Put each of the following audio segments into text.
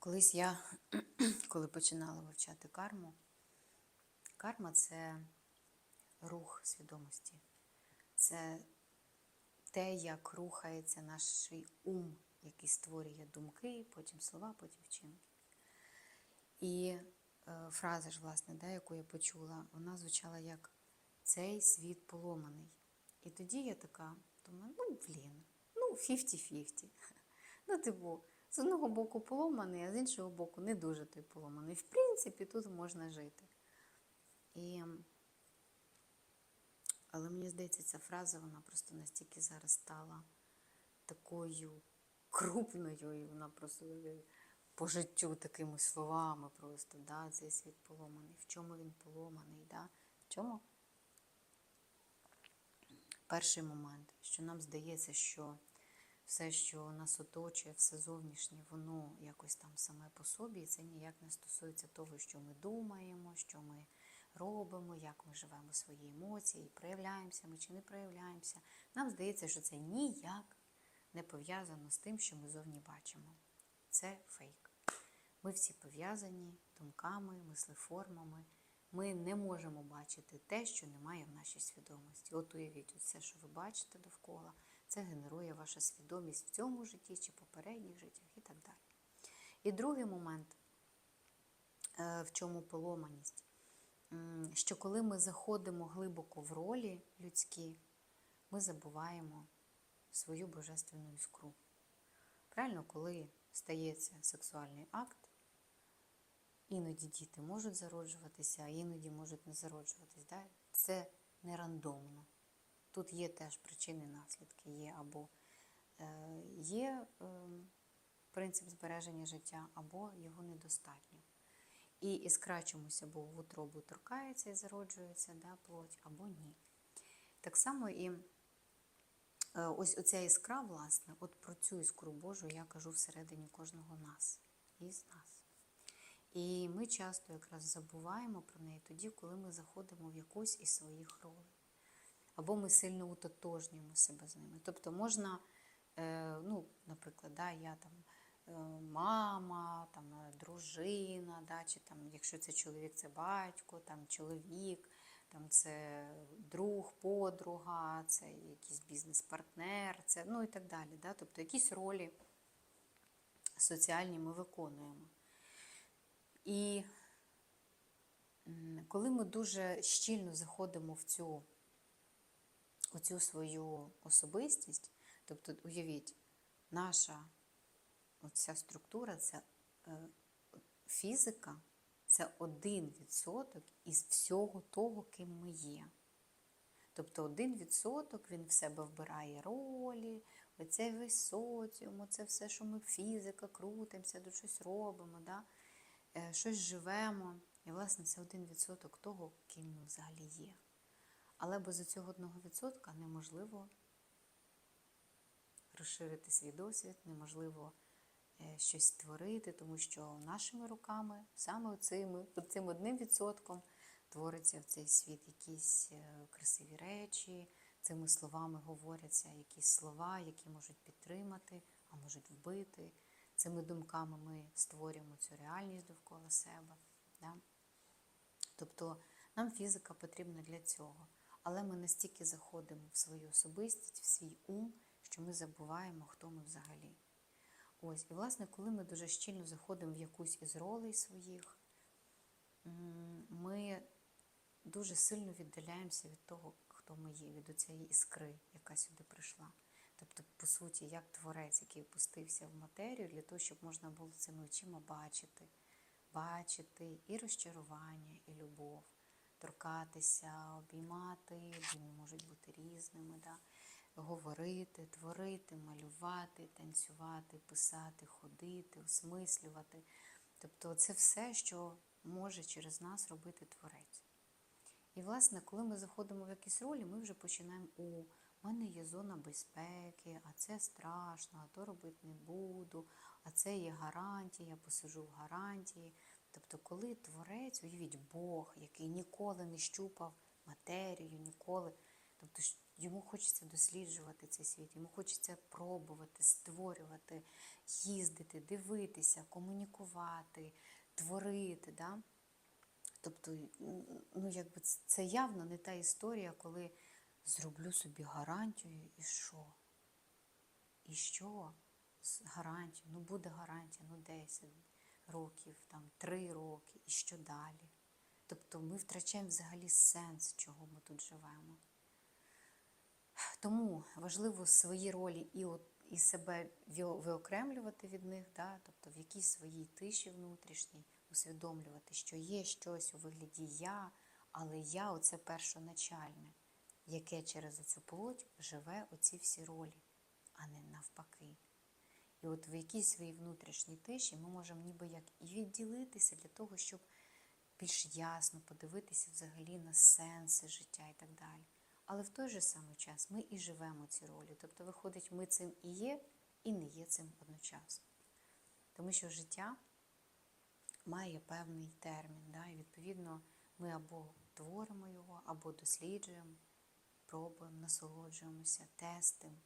Колись я, коли починала вивчати карму, карма це рух свідомості. Це те, як рухається наш ум, який створює думки, потім слова, потім вчинки. І е, фраза ж, власне, да, яку я почула, вона звучала як цей світ поломаний. І тоді я така думаю, ну блін, ну 50-50. Ну, типу, з одного боку поломаний, а з іншого боку, не дуже той поломаний. В принципі, тут можна жити. І... Але мені здається, ця фраза вона просто настільки зараз стала такою крупною, і вона просто по життю такими словами просто, да, цей світ поломаний. В чому він поломаний? Да? В чому? Перший момент, що нам здається, що все, що нас оточує, все зовнішнє, воно якось там саме по собі, і це ніяк не стосується того, що ми думаємо, що ми робимо, як ми живемо свої емоції, проявляємося ми чи не проявляємося. Нам здається, що це ніяк не пов'язано з тим, що ми зовні бачимо. Це фейк. Ми всі пов'язані думками, мислеформами. Ми не можемо бачити те, що немає в нашій свідомості. От уявіть, все, що ви бачите довкола, це генерує ваша свідомість в цьому житті чи попередніх життях і так далі. І другий момент, е, в чому поломаність, що коли ми заходимо глибоко в ролі людські, ми забуваємо свою божественну іскру. Правильно, коли стається сексуальний акт, іноді діти можуть зароджуватися, а іноді можуть не зароджуватись. Да? Це не рандомно. Тут є теж причини, наслідки, є або е, є е, принцип збереження життя, або його недостатньо. І іскра чомусь або в утробу торкається і зароджується да, плоть, або ні. Так само і е, ось оця іскра, власне, от про цю іскру Божу я кажу всередині кожного нас із нас. І ми часто якраз забуваємо про неї тоді, коли ми заходимо в якусь із своїх ролей. Або ми сильно утотожнюємо себе з ними. Тобто можна, е, ну, наприклад, да, я там е, мама, там, е, дружина, да, чи там, якщо це чоловік, це батько, там, чоловік, там, це друг, подруга, це якийсь бізнес-партнер, це, ну і так далі. Да? Тобто якісь ролі соціальні ми виконуємо. І коли ми дуже щільно заходимо в цю, оцю свою особистість, тобто, уявіть, наша оця структура це фізика, це один відсоток із всього того, ким ми є. Тобто один відсоток він в себе вбирає ролі, оцей весь соціум, оце все, що ми фізика, крутимося, до щось робимо, да? е, щось живемо. І, власне, це один відсоток того, ким ми взагалі є. Але без цього одного відсотка неможливо розширити свій досвід, неможливо е, щось створити, тому що нашими руками, саме цим, цим одним відсотком, твориться в цей світ якісь е, красиві речі, цими словами говоряться якісь слова, які можуть підтримати, а можуть вбити. Цими думками ми створюємо цю реальність довкола себе. Да? Тобто нам фізика потрібна для цього. Але ми настільки заходимо в свою особистість, в свій ум, що ми забуваємо, хто ми взагалі. Ось, і, власне, коли ми дуже щільно заходимо в якусь із ролей своїх, ми дуже сильно віддаляємося від того, хто ми є, від цієї іскри, яка сюди прийшла. Тобто, по суті, як творець, який опустився в матерію, для того, щоб можна було цими очима бачити, бачити і розчарування, і любов, торкатися, обіймати, вони можуть бути різними, да? говорити, творити, малювати, танцювати, писати, ходити, осмислювати. Тобто, це все, що може через нас робити творець. І, власне, коли ми заходимо в якісь ролі, ми вже починаємо у мене є зона безпеки, а це страшно, а то робити не буду, а це є гарантія, я посижу в гарантії. Тобто, коли творець, уявіть Бог, який ніколи не щупав матерію, ніколи, тобто йому хочеться досліджувати цей світ, йому хочеться пробувати, створювати, їздити, дивитися, комунікувати, творити. Да? Тобто, ну, якби це явно не та історія, коли зроблю собі гарантію і що? І що з гарантією? Ну буде гарантія, ну 10 років, там 3 роки, і що далі? Тобто ми втрачаємо взагалі сенс, чого ми тут живемо. Тому важливо свої ролі і, от, і себе виокремлювати від них, да? тобто в якійсь своїй тиші внутрішній, усвідомлювати, що є щось у вигляді я, але я оце першоначальне, яке через оцю плоть живе оці всі ролі, а не навпаки. І от в якійсь своїй внутрішній тиші ми можемо ніби як і відділитися для того, щоб більш ясно подивитися взагалі на сенси життя і так далі. Але в той же самий час ми і живемо ці ролі. Тобто, виходить, ми цим і є, і не є цим одночасно. Тому що життя має певний термін, да? і відповідно ми або творимо його, або досліджуємо, пробуємо, насолоджуємося, тестимо,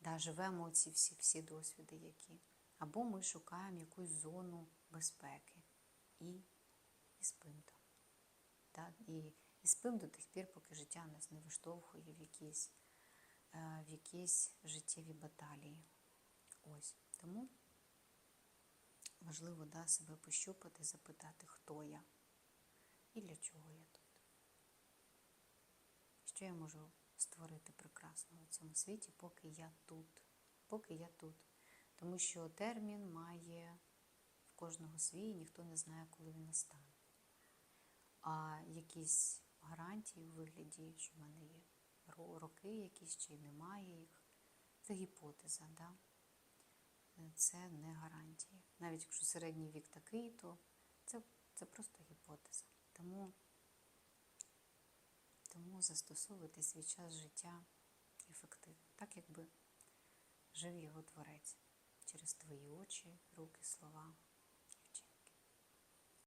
да? живемо ці всі, всі досвіди, які. Або ми шукаємо якусь зону безпеки і, і спимо там. Да? І, і спимо до тих пір, поки життя нас не виштовхує в якісь, е, в якісь життєві баталії. Ось. Тому важливо да, себе пощупати, запитати, хто я і для чого я тут. Що я можу створити прекрасного в цьому світі, поки я тут. Поки я тут. Тому що термін має в кожного свій, ніхто не знає, коли він настане. А якісь гарантії у вигляді, що в мене є роки якісь чи немає їх, це гіпотеза. Да? Е, Це не гарантії. Навіть якщо середній вік такий, то це, це просто гіпотеза. Тому, тому застосовуйте свій час життя ефективно, так якби жив його творець через твої очі, руки, слова.